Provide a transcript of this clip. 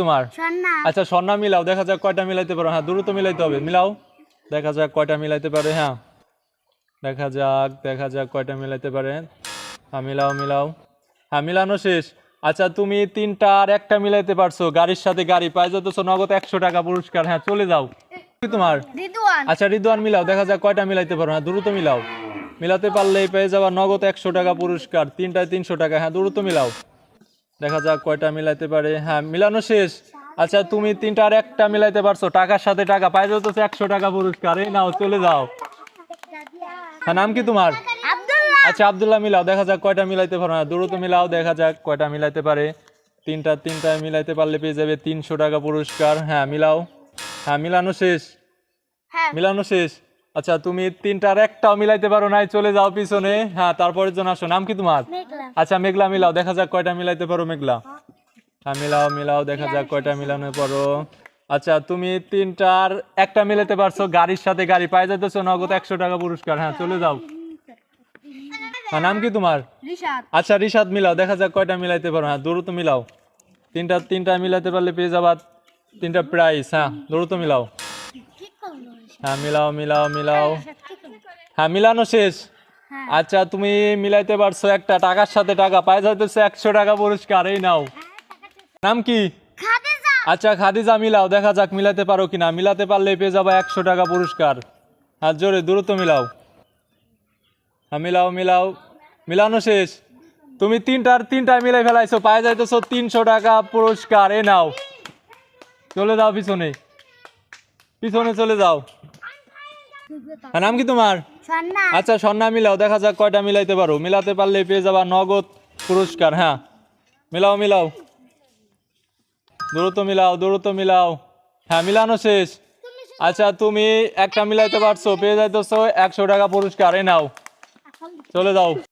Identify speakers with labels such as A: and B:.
A: তোমার? আচ্ছা স্বর্ণা মিলাও দেখা যাক কয়টা মিলাইতে পারো। হ্যাঁ দ্রুত মিলাইতে হবে মিলাও। দেখা যাক কয়টা মিলাইতে পারে হ্যাঁ। দেখা যাক দেখা যাক কয়টা মিলাইতে পারে। হ্যাঁ মিলাও মিলাও। হ্যাঁ মিলানো শেষ। আচ্ছা তুমি তিনটা আর একটা মিলাইতে পারছ। গাড়ির সাথে গাড়ি পাই যতছো নগদ একশো টাকা পুরস্কার। হ্যাঁ চলে যাও। কি তোমার? আচ্ছা রিদওয়ান মিলাও। দেখা যাক কয়টা মিলাইতে পারো। হ্যাঁ দ্রুত মিলাও। মিলাতে পারলেই পেয়ে যাবা নগদ একশো টাকা পুরস্কার। তিনটায় তিনশো টাকা। হ্যাঁ দ্রুত মিলাও। দেখা যাক কয়টা মিলাইতে পারে। হ্যাঁ মিলানো শেষ। আচ্ছা তুমি তিনটা আর একটা মিলাইতে পারছ। টাকার সাথে টাকা। পাই যাচ্ছে একশো টাকা পুরস্কার। এই নাও চলে যাও। হ্যাঁ নাম কি তোমার? আচ্ছা আবদুল্লাহ মিলাও। দেখা যাক কয়টা মিলাইতে পারো। হ্যাঁ দ্রুত মিলাও। দেখা যাক কয়টা মিলাইতে পারে। তিনটা তিনটায় মিলাইতে পারলে পেয়ে যাবে তিনশো টাকা পুরস্কার। হ্যাঁ মিলাও। হ্যাঁ মিলানো শেষ।
B: হ্যাঁ।
A: মিলানো শেষ। আচ্ছা তুমি তিনটার একটাও মিলাইতে পারো নাই চলে যাও পিছনে। হ্যাঁ তারপরের জন্য আসো। নাম কি তোমার? আচ্ছা মেঘলা মিলাও দেখা যাক কয়টা মিলাইতে পারো মেঘলা। হ্যাঁ মিলাও মিলাও দেখা যাক কয়টা মিলানো পারো। আচ্ছা তুমি তিনটার একটা মিলাতে পারছ গাড়ির সাথে গাড়ি পাই যাইতেছো নগদ একশো টাকা পুরস্কার। হ্যাঁ চলে যাও। হ্যাঁ নাম কি তোমার? আচ্ছা রিশাদ মিলাও দেখা যাক কয়টা মিলাইতে পারো। হ্যাঁ দ্রুত মিলাও। তিনটা তিনটা মিলাতে পারলে পেয়ে যাবা তিনটা প্রাইস হ্যাঁ দ্রুত মিলাও। হ্যাঁ মিলাও মিলাও মিলাও। হ্যাঁ মিলানো শেষ।
B: হ্যাঁ।
A: আচ্ছা তুমি মিলাইতে পারছ একটা টাকার সাথে টাকা পাই যাইতেছে একশো টাকা পুরস্কার এই নাও। নাম কি? আচ্ছা খাদিজা মিলাও দেখা যাক মিলাতে পারো কিনা। মিলাতে পারলে পেয়ে যাব একশো টাকা পুরস্কার। আর জোরে দ্রুত মিলাও। হ্যাঁ মিলাও মিলাও। মিলানো শেষ। তুমি তিনটার তিনটা মিলাই ফেলাইছো পায়ে যাইতেছো তিনশো টাকা পুরস্কার এ নাও। চলে যাও পিছনে। পিছনে চলে যাও। হ্যাঁ নাম কি তোমার? আচ্ছা স্বর্ণা মিলাও দেখা যাক কয়টা মিলাইতে পারো। মিলাতে পারলে পেয়ে যাবা নগদ পুরস্কার হ্যাঁ। মিলাও মিলাও। দূরত্ব মিলাও দূরত্ব মিলাও। হ্যাঁ মিলানো শেষ। আচ্ছা তুমি একটা মিলাইতে পারছ পেয়ে যাইতেছো একশো টাকা পুরস্কার এ নাও। চলে যাও।